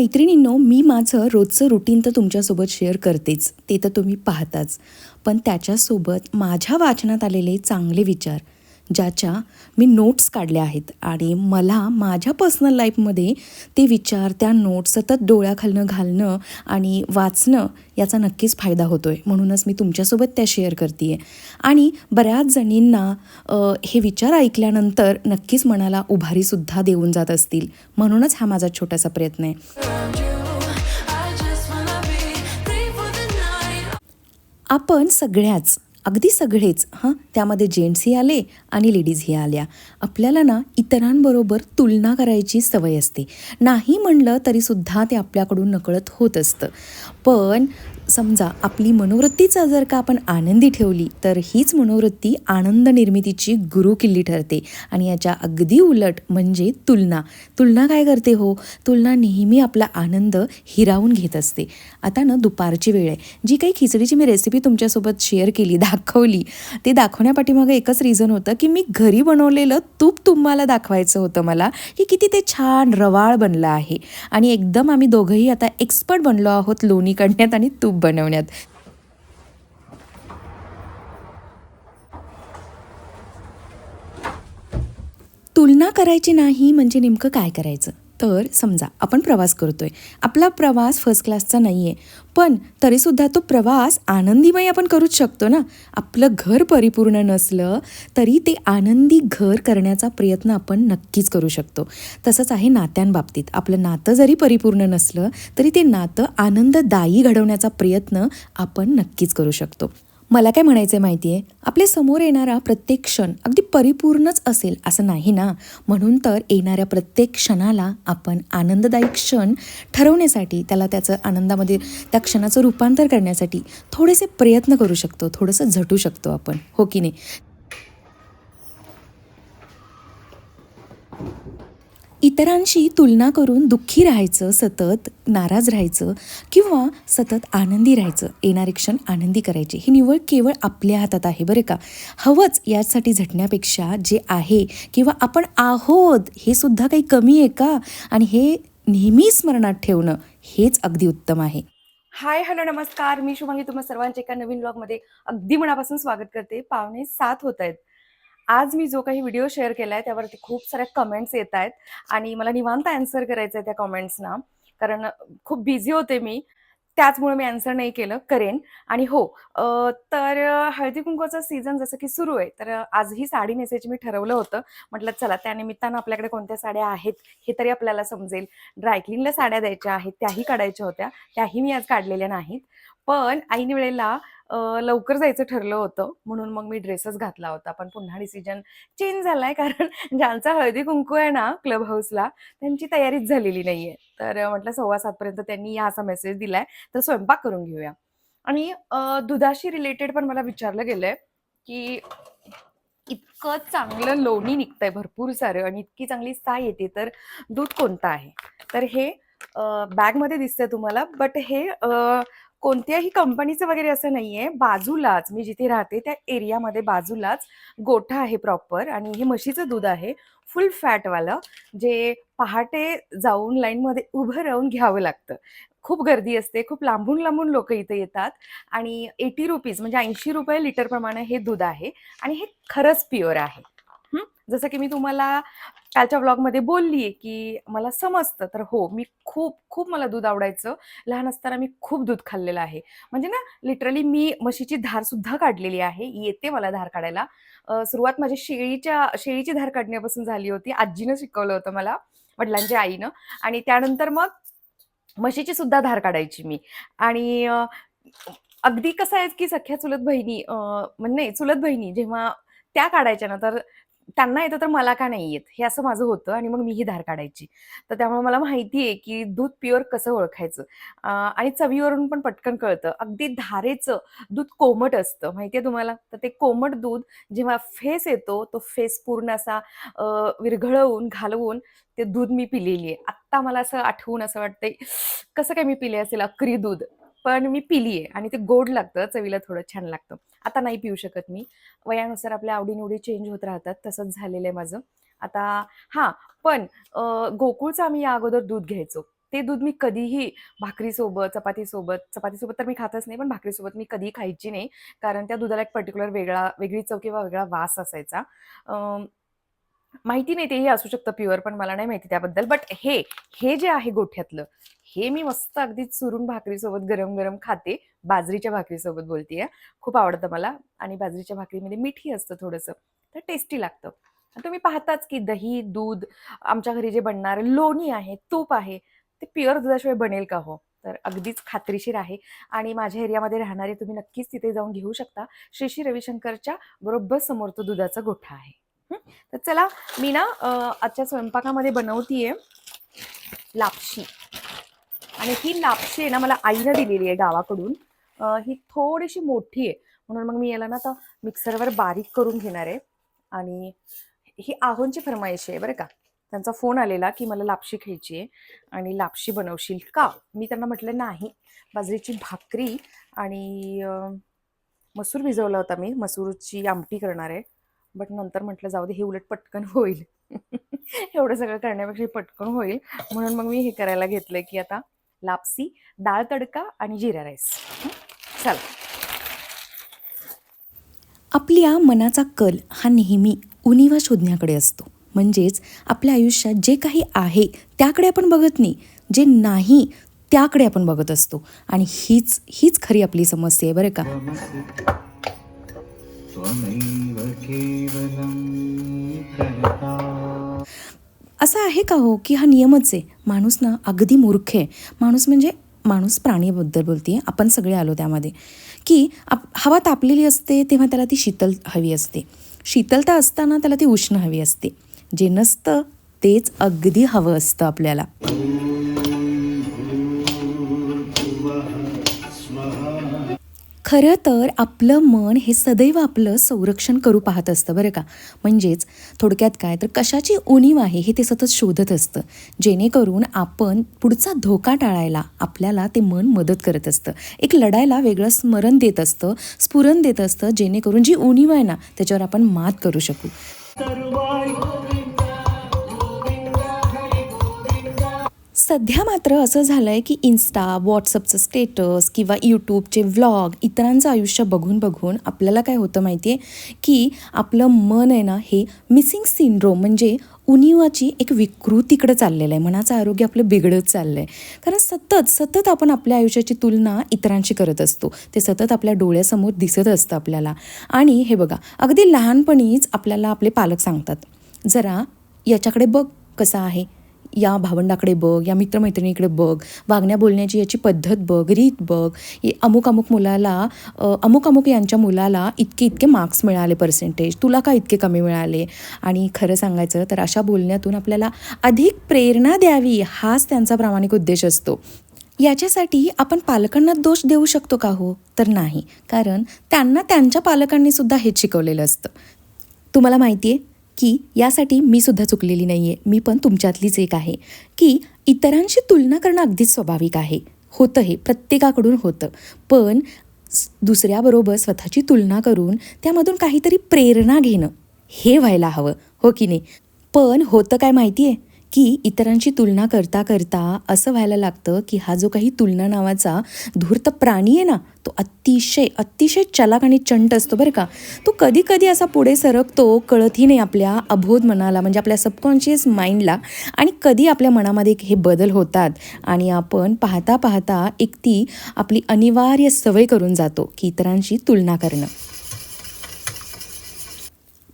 मैत्रिणींनो मी माझं रोजचं रुटीन तर तुमच्यासोबत शेअर करतेच. ते तर तुम्ही पाहताच. पण त्याच्यासोबत माझ्या वाचनात आलेले चांगले विचार. ज्याच्या मी नोट्स काढल्या आहेत. आणि मला माझ्या पर्सनल लाईफमध्ये ते विचार त्या नोट्स सतत डोळ्याखालनं घालणं आणि वाचणं याचा नक्कीच फायदा होतो आहे म्हणूनच मी तुमच्यासोबत त्या शेअर करते आहे आणि बऱ्याच जणींना हे विचार ऐकल्यानंतर नक्कीच मनाला उभारीसुद्धा देऊन जात असतील. म्हणूनच हा माझा छोटासा प्रयत्न आहे. आपण सगळ्याच अगदी सगळेच हां त्यामध्ये जेंट्सही आले आणि लेडीजही आल्या. आपल्याला ना इतरांबरोबर तुलना करायची सवय असते. नाही म्हणलं तरीसुद्धा ते आपल्याकडून नकळत होत असतं. पण समजा आपली मनोवृत्तीचा जर का आपण आनंदी ठेवली तर हीच मनोवृत्ती आनंद निर्मितीची गुरुकिल्ली ठरते. आणि याच्या अगदी उलट म्हणजे तुलना. तुलना काय करते हो? तुलना नेहमी आपला आनंद हिरावून घेत असते. आता ना दुपारची वेळ आहे. जी काही खिचडीची मी रेसिपी तुमच्यासोबत शेअर केली दाखवली ते दाखवण्यापाठीमागं एकच रिझन होतं की मी घरी बनवलेलं तूप तुम्हाला दाखवायचं होतं मला. की किती ते छान रवाळ बनलं आहे. आणि एकदम आम्ही दोघंही आता एक्सपर्ट बनलो आहोत लोणी काढण्यात आणि तूप बनवण्यात. तुलना करायची नाही म्हणजे नेमकं काय करायचं? तर समजा आपण प्रवास करतोय. आपला प्रवास फर्स्ट क्लासचा नाही आहे पण तरीसुद्धा तो प्रवास आनंदीमय आपण करूच शकतो ना. आपलं घर परिपूर्ण नसलं तरी ते आनंदी घर करण्याचा प्रयत्न आपण नक्कीच करू शकतो. तसंच आहे नात्यांबाबतीत. आपलं नातं जरी परिपूर्ण नसलं तरी ते नातं आनंददायी घडवण्याचा प्रयत्न आपण नक्कीच करू शकतो. मला काय म्हणायचं आहे माहिती आहे आपल्यासमोर येणारा प्रत्येक क्षण अगदी परिपूर्णच असेल असं नाही ना? म्हणून तर येणाऱ्या प्रत्येक क्षणाला आपण आनंददायी क्षण ठरवण्यासाठी त्याला त्याचं आनंदामध्ये त्या क्षणाचं रूपांतर करण्यासाठी थोडेसे प्रयत्न करू शकतो थोडंसं झटू शकतो आपण. हो की नाही? इतरांशी तुलना करून दुःखी राहायचं सतत नाराज राहायचं किंवा सतत आनंदी राहायचं. येणारे क्षण आनंदी करायचे. ही निवड केवळ आपल्या हातात आहे बरं का? हवंच यासाठी झटण्यापेक्षा जे आहे किंवा आपण आहोत हे सुद्धा काही कमी आहे का? आणि हे नेहमी स्मरणात ठेवणं हेच अगदी उत्तम आहे. हाय हॅलो नमस्कार. मी शुभांगी. तुम्हा सर्वांच्या एका नवीन ब्लॉगमध्ये अगदी मनापासून स्वागत करते. पावणे सात होत आहेत. आज मी जो काही व्हिडिओ शेअर केला आहे त्यावरती खूप साऱ्या कमेंट्स येत आहेत. आणि मला निवांत आन्सर करायचं आहे त्या कमेंट्सना कारण खूप बिझी होते मी. त्याचमुळे मी आन्सर नाही केलं करेन. आणि हो तर हळदी कुंकवाचा सीझन जसं की सुरू आहे तर आजही साडी नेसायची मी ठरवलं होतं. म्हटलं चला त्यानिमित्तानं आपल्याकडे कोणत्या साड्या आहेत हे तरी आपल्याला समजेल. ड्रायक्लिनला साड्या द्यायच्या आहेत त्याही काढायच्या होत्या. त्याही मी आज काढलेल्या नाहीत. पण ऐन वेळेला लवकर जायचं ठरलं होतं म्हणून मग मी ड्रेसच घातला होता. पण पुन्हा डिसिजन चेंज झालाय कारण ज्यांचा हळदी कुंकू आहे ना क्लब हाऊसला त्यांची तयारीच झालेली नाहीये. तर म्हटलं सव्वा सातपर्यंत त्यांनी या असा मेसेज दिलाय तर स्वयंपाक करून घेऊया. आणि दुधाशी रिलेटेड पण मला विचारलं गेलंय की इतकं चांगलं लोणी निघतंय भरपूर सारं आणि इतकी चांगली साय येते तर दूध कोणतं आहे? तर हे बॅगमध्ये दिसतंय तुम्हाला बट हे कोणत्याही कंपनीचं वगैरे असं नाहीये बाजूलाच मी जिथे राहते त्या एरियामध्ये बाजूलाच गोठा आहे प्रॉपर आणि हे म्हशीचं दूध आहे. फुल फॅटवालं जे पहाटे जाऊन लाईनमध्ये उभं राहून घ्यावं लागतं. खूप गर्दी असते खूप लांबून लांबून लोक इथे येतात आणि एटी रुपीज म्हणजे ऐंशी रुपये लिटरप्रमाणे हे दूध आहे आणि हे खरंच प्युअर आहे. जसं की मी तुम्हाला कालच्या ब्लॉगमध्ये बोलली आहे की मला समजतं तर हो मी खूप खूप मला दूध आवडायचं. लहान असताना मी खूप दूध खाल्लेलं आहे. म्हणजे ना लिटरली मी म्हशीची धार सुद्धा काढलेली आहे. येते मला धार काढायला. सुरुवात माझ्या शेळीच्या शेळीची धार काढण्यापासून झाली होती. आजीनं शिकवलं होतं मला वडिलांच्या आईनं. आणि त्यानंतर मग म्हशीची सुद्धा धार काढायची मी. आणि अगदी कसं आहे की सख्या चुलत बहिणी म्हणजे नाही चुलत बहिणी जेव्हा त्या काढायच्या ना तर त्यांना येतं तर मला का नाही येत? हे असं माझं होतं आणि मग मी ही धार काढायची. तर त्यामुळे मला माहिती आहे की दूध प्युअर कसं ओळखायचं? आणि चवीवरून पण पटकन कळतं. अगदी धारेचं दूध कोमट असतं. माहिती आहे तुम्हाला? तर ते कोमट दूध जेव्हा फेस येतो तो फेस पूर्ण असा विरघळवून घालवून ते दूध मी पिलेली आहे. आत्ता मला असं आठवून असं वाटतंय कसं काय मी पिले असेल अक्री दूध? पण मी पिली आहे आणि ते गोड लागतं चवीला थोडं छान लागतं आता नाही पिऊ शकत मी वयानुसार आपल्या आवडीनिवडी चेंज होत राहतात तसंच झालेलं आहे माझं आता हां, पण गोकुळचं आम्ही या अगोदर दूध घ्यायचो. ते दूध मी कधीही भाकरीसोबत, चपातीसोबत चपातीसोबत तर मी खातच नाही, पण भाकरीसोबत मी कधीही खायची नाही. कारण त्या दुधाला एक पर्टिक्युलर वेगळा वेगळी चव किंवा वेगळा वास असायचा. माहिती नाही तेही असू शकतं प्युअर, पण मला नाही माहिती त्याबद्दल. बट हे, हे जे आहे गोठ्यातलं, हे मी मस्त अगदी चुरून भाकरीसोबत गरम-गरम खाते. बाजरीच्या भाकरीसोबत बोलतीये. खूप आवडतं मला आणि बाजरीच्या भाकरीमध्ये मिठी असतं थोडंसं, तर टेस्टी लागतं. तुम्ही पाहताच की दही, दूध, आमच्या घरी जे बनणार लोणी आहे, तूप आहे, ते प्युअर दुधाशिवाय बनेल का हो? तर अगदीच खात्रीशीर आहे आणि माझ्या एरियामध्ये राहणारे तुम्ही नक्कीच तिथे जाऊन घेऊ शकता. श्री श्री रविशंकरच्या बरोबर समोर तो दुधाचा गोठा आहे. तर चला मी ना आजच्या स्वयंपाकामध्ये बनवतीये लापशी आणि ही लापशी आहे ना मला आईनं दिलेली आहे गावाकडून. ही थोडीशी मोठी आहे. म्हणून मग मी याला ना आता मिक्सरवर बारीक करून घेणार आहे आणि ही आहोंची फर्माईश आहे बरं का. त्यांचा फोन आलेला की मला लापशी खायची आहे आणि लापशी बनवशील का? मी त्यांना म्हटलं नाही. बाजरीची भाकरी आणि मसूर भिजवला होता मी. मसूरची आमटी करणार आहे. बट नंतर म्हटलं जाऊ दे हे उलट पटकन होईल. एवढं सगळं करण्यापेक्षा पटकन होईल. म्हणून मग मी हे करायला घेतलं की आता लापसी, डाळ तडका आणि जीरा राईस. हं. चला. आपल्या मनाचा कल हा नेहमी उणिवा शोधण्याकडे असतो. म्हणजेच आपल्या आयुष्यात जे काही आहे त्याकडे आपण बघत नाही. जे नाही त्याकडे आपण बघत असतो आणि हीच हीच खरी आपली समस्या आहे बरं का. त्वमेव केवलं असं आहे का हो की हा नियमच आहे? माणूस ना अगदी मूर्ख आहे. माणूस म्हणजे माणूस प्राणीबद्दल बोलते आपण सगळे आलो त्यामध्ये. की आप हवा तापलेली असते तेव्हा त्याला ती शीतल हवी असते. शीतलता असताना त्याला ती उष्ण हवी असते. जे नसतं तेच अगदी हवं असतं आपल्याला. खरं तर आपलं मन हे सदैव आपलं संरक्षण करू पाहत असतं बरं का. म्हणजेच थोडक्यात काय तर कशाची उणीव आहे हे ते सतत शोधत असतं. जेणेकरून आपण पुढचा धोका टाळायला आपल्याला ते मन मदत करत असतं. एक लढायला वेगळं स्मरण देत असतं स्फुरण देत असतं जेणेकरून जी उणीव आहे ना त्याच्यावर आपण मात करू शकू. सध्या मात्र असं झालं आहे की इन्स्टा व्हॉट्सअपचं स्टेटस किंवा यूट्यूबचे व्लॉग इतरांचं आयुष्य बघून बघून आपल्याला काय होतं माहिती आहे की आपलं मन आहे ना हे मिसिंग सिंड्रोम म्हणजे उनिवाची एक विकृतीकडे चाललेलं आहे. मनाचं आरोग्य आपलं बिघडत चाललं आहे कारण सतत सतत आपण आपल्या आयुष्याची तुलना इतरांशी करत असतो. ते सतत आपल्या डोळ्यासमोर दिसत असतं आपल्याला. आणि हे बघा अगदी लहानपणीच आपल्याला आपले पालक सांगतात जरा याच्याकडे बघ कसा आहे. या भावंडाकडे बघ या मित्रमैत्रिणीकडे बघ वागण्या बोलण्याची याची पद्धत बघ रीत बघ हे अमुक अमुक मुलाला अमुक अमुक यांच्या मुलाला इतके इतके मार्क्स मिळाले पर्सेंटेज तुला का इतके कमी मिळाले? आणि खरं सांगायचं तर अशा बोलण्यातून आपल्याला अधिक प्रेरणा द्यावी हाच त्यांचा प्रामाणिक उद्देश असतो. याच्यासाठी आपण पालकांना दोष देऊ शकतो का हो? तर नाही. कारण त्यांना त्यांच्या पालकांनी सुद्धा हेच शिकवलेलं असतं. तुम्हाला माहिती आहे की यासाठी मी सुद्धा चुकलेली नाही आहे मी पण तुमच्यातलीच एक आहे. की इतरांशी तुलना करणं अगदीच स्वाभाविक आहे. होतं हे प्रत्येकाकडून होतं. पण दुसऱ्याबरोबर स्वतःची तुलना करून त्यामधून काहीतरी प्रेरणा घेणं हे व्हायला हवं. हो की नाही? पण होतं काय माहिती आहे की इतरांची तुलना करता करता असं व्हायला लागतं की हा जो काही तुलना नावाचा धूर्त प्राणी आहे ना तो अतिशय अतिशय चलाक आणि चंट असतो बरं का. तो कधी कधी असा पुढे सरकतो कळतही नाही आपल्या अबोध मनाला म्हणजे आपल्या सबकॉन्शियस माइंडला आणि कधी आपल्या मनामध्ये हे बदल होतात आणि आपण पाहता पाहता एक ती आपली अनिवार्य सवय करून जातो की इतरांशी तुलना करणं.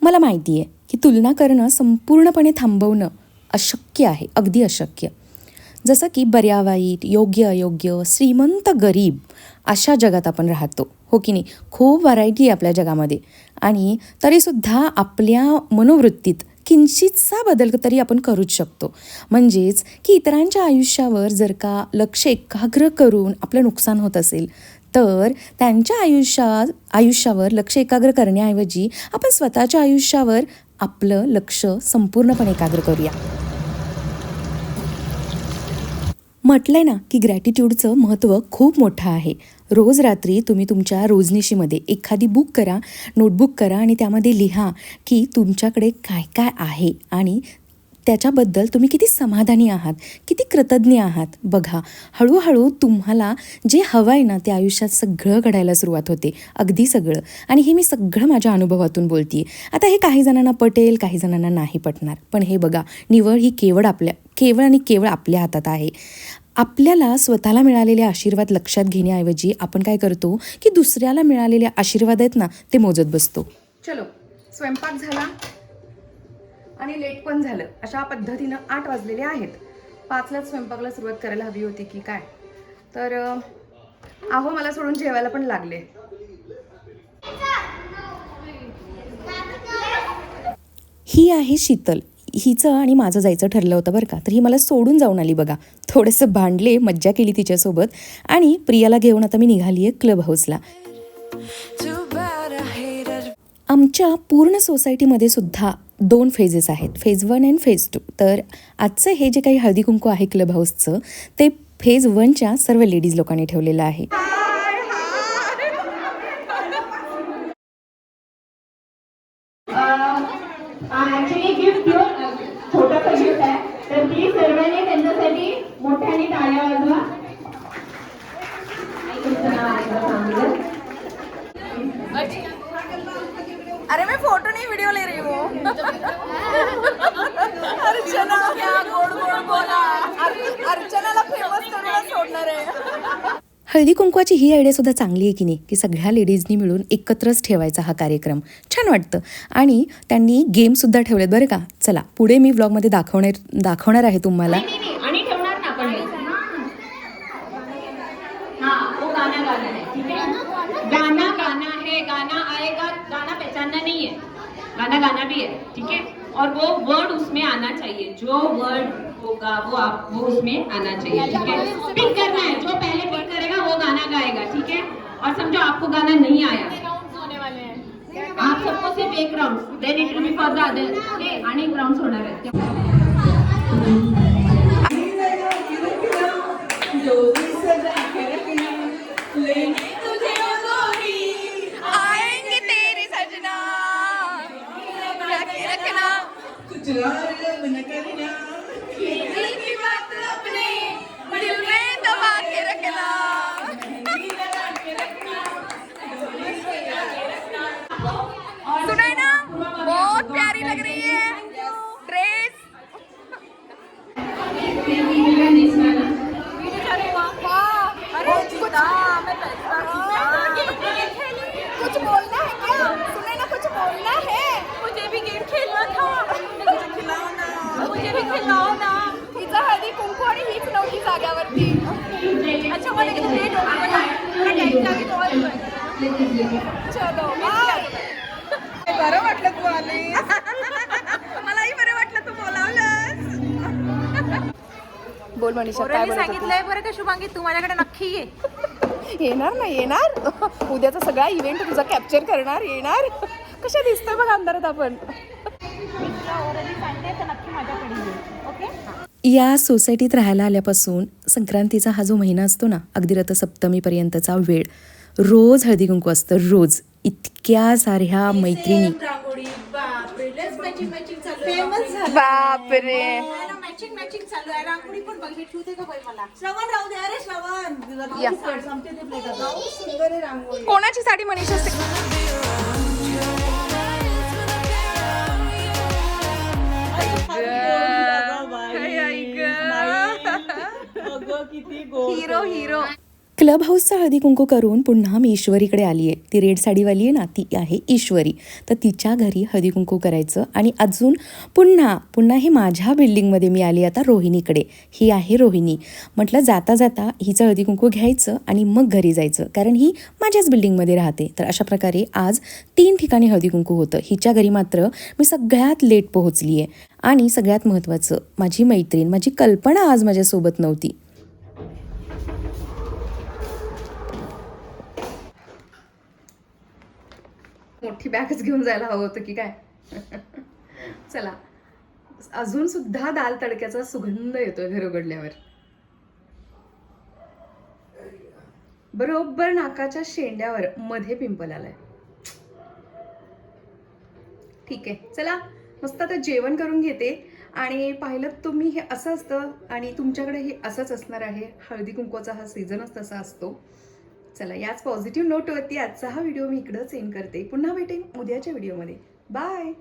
मला माहिती आहे की तुलना करणं संपूर्णपणे थांबवणं अशक्य आहे अगदी अशक्य. जसं की बऱ्यावाईट योग्य अयोग्य श्रीमंत गरीब अशा जगात आपण राहतो हो की नाही? खूप व्हरायटी आहे आपल्या जगामध्ये. आणि तरीसुद्धा आपल्या मनोवृत्तीत किंचितसा बदल तरी आपण करूच शकतो. म्हणजेच की इतरांच्या आयुष्यावर जर का लक्ष एकाग्र करून आपलं नुकसान होत असेल तर त्यांच्या आयुष्यात आयुष्यावर लक्ष एकाग्र करण्याऐवजी आपण स्वतःच्या आयुष्यावर आपलं लक्ष संपूर्णपणे एकाग्र करूया. म्हटलंय ना की ग्रॅटिट्यूडचं महत्त्व खूप मोठं आहे. रोज रात्री तुम्ही तुमच्या रोजनिशीमध्ये एखादी बुक करा नोटबुक करा आणि त्यामध्ये लिहा की तुमच्याकडे काय काय आहे आणि त्याच्याबद्दल तुम्ही किती समाधानी आहात किती कृतज्ञ आहात. बघा हळूहळू तुम्हाला जे हवं आहे ना ते आयुष्यात सगळं घडायला सुरुवात होते. अगदी सगळं. आणि हे मी सगळं माझ्या अनुभवातून बोलते आता हे काही जणांना पटेल काही जणांना नाही पटणार. पण हे बघा निवड ही केवळ आपल्या केवळ आणि केवळ आपल्या हातात आहे. आपल्याला स्वतःला मिळालेले आशीर्वाद लक्षात घेण्याऐवजी आपण काय करतो की दुसऱ्याला मिळालेले आशीर्वाद आहेत ना ते मोजत बसतो. चलो स्वयंपाक झाला. आणि लेट पण झालं. अशा पद्धतीनं आठ वाजलेले आहेत. पाचलाच स्वयंपाकला सुरुवात करायला हवी होती की काय? तर आहो मला सोडून जेवायला पण लागले. ही आहे शीतल. हिचं आणि माझं जायचं ठरलं होतं बरं का. तर ही मला सोडून जाऊन आली बघा. थोडंसं भांडले मज्जा केली तिच्यासोबत. आणि प्रियाला घेऊन आता मी निघाली आहे क्लब हाऊसला. आमच्या पूर्ण सोसायटीमध्ये सुद्धा दोन फेजेस आहेत. Phase one and phase two तर आजचं हे जे काही हळदी कुंकू आहे क्लब हाऊसचं ते फेज वनच्या सर्व लेडीज लोकांनी ठेवलेलं आहे ऍक्च्युली गिफ्ट घेऊन छोटंसं गिफ्ट आहे तर ती सर्वांनी त्यांच्यासाठी मोठ्याने टाळ्या वाजवा आई, तुमचं नाव आहे का सांगितलं? अरे मैं फोटो नहीं वीडियो ले रही हूँ अर्चना क्या गोड गोड बोला अर- अर्चनाला फेमस करून सोडणार आहे हळदी कुंकवाची ही आयडियासुद्धा चांगली आहे की नाही? की सगळ्या लेडीजनी मिळून एकत्रच ठेवायचा हा कार्यक्रम. छान वाटतं. आणि त्यांनी गेमसुद्धा ठेवलेत. बरं का? चला पुढे मी ब्लॉगमध्ये दाखवणार दाखवणार आहे तुम्हाला. गाना गाना भी है ठीक है और वो वर्ड उसमें आना चाहिए. जो वर्ड होगा वो आप वो उसमें आना चाहिए. ठीक है पिक करना है. जो पहले पिक करे वो गाना गाएगा ठीक है? और समझो आपको गाना नहीं आया। आप सबको सिर्फ़ एक round then it will be for the other आणि एक राउंड होणार बोल मनीषा काय होती? सांगितलंय बरं का शुभांगी तू माझ्याकडे नक्की ये. येणार ना येणार? उद्याचा सगळा इव्हेंट तुझा कॅप्चर करणार येणार? कशा दिसतोय बघ अंधारात आपण? ऑलरेडी सांगते तर नक्की माझ्याकडे ये ओके या सोसायटीत राहायला आल्यापासून संक्रांतीचा हा जो महिना असतो ना अगदी रथसप्तमीपर्यंतचा वेळ रोज हळदी कुंकू असतं रोज. इतक्या साऱ्या मैत्रिणी. बापरे. मॅचिंग मॅचिंग चालू आहे. रांगोळी पण बघ हे ठेवते का बाई मला? या. कोणाची sari Manisha hero hero. Club हाऊसचा हळदी कुंकू करून पुन्हा मी ईश्वरीकडे आली आहे ती रेड साडीवाली आहे ना ती आहे ईश्वरी. तर तिच्या घरी हळदी कुंकू करायचं आणि अजून पुन्हा पुन्हा हे माझ्या बिल्डिंगमध्ये मी आली आता रोहिणीकडे. ही आहे रोहिणी. म्हटलं जाता जाता हिचं हळदी कुंकू घ्यायचं आणि मग घरी जायचं. कारण ही माझ्याच बिल्डिंगमध्ये राहते. तर अशा प्रकारे आज तीन ठिकाणी हळदी कुंकू होतं. हिच्या घरी मात्र मी सगळ्यात लेट पोहोचली आहे आणि सगळ्यात महत्त्वाचं माझी मैत्रीण माझी कल्पना आज माझ्यासोबत नव्हती. मोठी बॅगच घेऊन जायला हवं होतं की काय? चला. अजून सुद्धा दाल तडक्याचा सुगंध येतोय घर उघडल्यावर. बरोबर नाकाच्या शेंड्यावर मध्ये पिंपल आलाय. ठीक आहे. चला. मस्त आता जेवण करून घेते. आणि पाहिलं तुम्ही हे असं असतं आणि तुमच्याकडे हे असंच असणार आहे. हळदी कुंकवाचा हा सीझनच तसा असतो. चला याच पॉझिटिव्ह नोटवरती आजचा हा व्हिडिओ मी इकडंच एंड करते. पुन्हा भेटेन उद्याच्या व्हिडिओमध्ये बाय